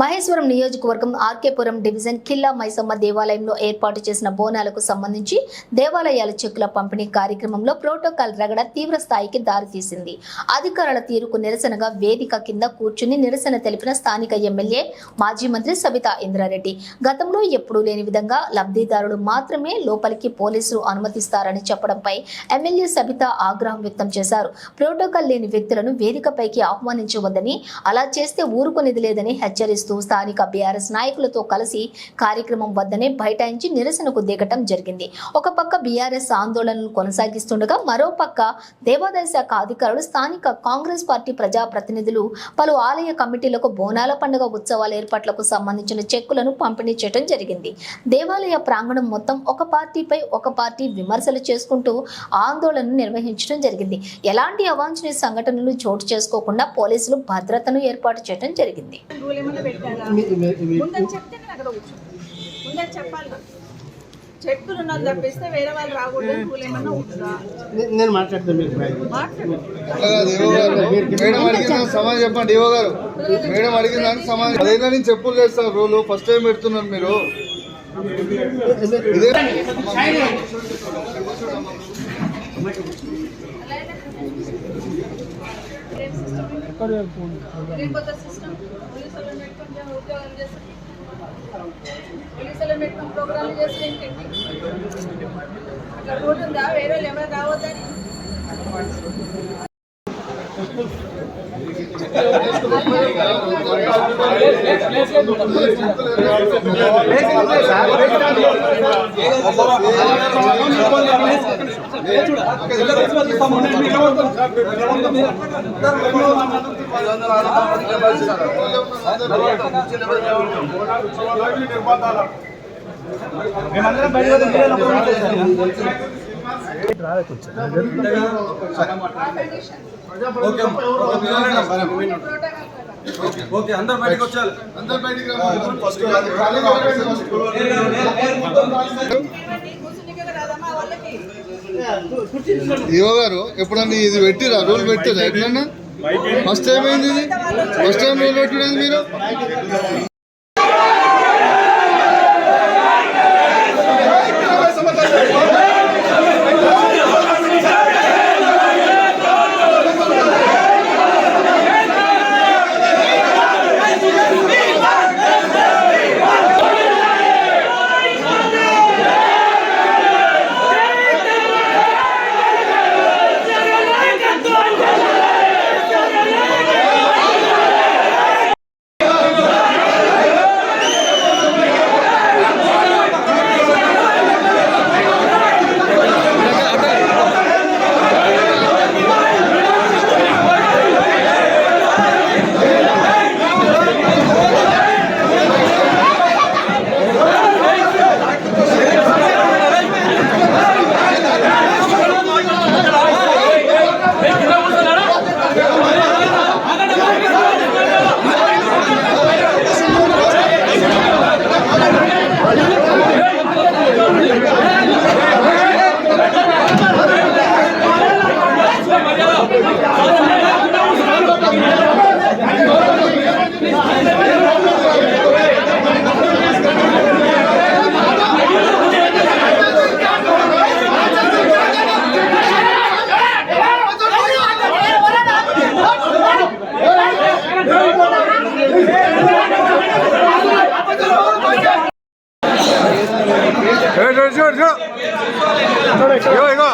మహేశ్వరం నియోజకవర్గం ఆర్కేపురం డివిజన్ కిల్లా మైసమ్మ దేవాలయంలో ఏర్పాటు చేసిన బోనాలకు సంబంధించి దేవాలయాల చెక్కుల పంపిణీ కార్యక్రమంలో ప్రోటోకాల్ రగడ తీవ్ర స్థాయికి దారితీసింది. అధికారుల తీరుకు నిరసనగా వేదిక కింద కూర్చుని నిరసన తెలిపిన స్థానిక ఎమ్మెల్యే మాజీ మంత్రి సబితా ఇంద్రారెడ్డి. గతంలో ఎప్పుడూ లేని విధంగా లబ్ధిదారులు మాత్రమే లోపలికి పోలీసులు అనుమతిస్తారని చెప్పడంపై ఎమ్మెల్యే సబిత ఆగ్రహం వ్యక్తం చేశారు. ప్రోటోకాల్ లేని వ్యక్తులను వేదికపైకి ఆహ్వానించవద్దని అలా చేస్తే ఊరుకునేది లేదని చేస్తూ స్థానిక బీఆర్ఎస్ నాయకులతో కలిసి కార్యక్రమం వద్దనే బైఠాయించి నిరసనకు దిగటం జరిగింది. ఒక పక్క బీఆర్ఎస్ ఆందోళనలు కొనసాగిస్తుండగా మరో పక్క దేవాదాయ శాఖ అధికారులు స్థానిక కాంగ్రెస్ పార్టీ ప్రజాప్రతినిధులు పలు ఆలయ కమిటీలకు బోనాల పండుగ ఉత్సవాల ఏర్పాట్లకు సంబంధించిన చెక్కులను పంపిణీ చేయడం జరిగింది. దేవాలయ ప్రాంగణం మొత్తం ఒక పార్టీపై ఒక పార్టీ విమర్శలు చేసుకుంటూ ఆందోళన నిర్వహించడం జరిగింది. ఎలాంటి అవాంఛనీయ సంఘటనలు చోటు చేసుకోకుండా పోలీసులు భద్రతను ఏర్పాటు చేయడం జరిగింది. పెట్టారా ముందని చెప్తే నేను అక్కడ కూర్చో. ముందని చెప్పాలి? నాకు. చెక్కులు ఉన్నది తప్పిస్తే వేరే వాళ్ళు రాకూడదు రూల్ ఏమన్నా ఉంటుందా నే- నేను మాట్లాడతాను మేడం అడిగిన సమాధానం చెప్పండి ఏవో గారు. మేడం అడిగిన దానికి సమాధానం అదేనా నేను చెప్పులు చేస్తాను రోలు ఫస్ట్ టైం పెడుతున్నారు మీరు. ఇదే సిస్టమ్ పోలీసు వాళ్ళని జనం ఉద్యోగాలు చేస్తారు పోలీసు వాళ్ళని ప్రోగ్రాంలు చేస్తే ఏంటండి అట్లా రూట్ ఉందా వేరే వాళ్ళు ఎవరు రావద్దని ఓకే అందరు బయటకు వచ్చారు అందరు బయటికి ఏవో గారు ఎప్పుడన్నా ఇది పెట్టిరా? రూల్ పెట్టిరా? ఎట్లన్నా? ఫస్ట్ టైం ఇది? ఫస్ట్ టైం రూల్ పెట్టినది మీరు? ఇగో ఇగో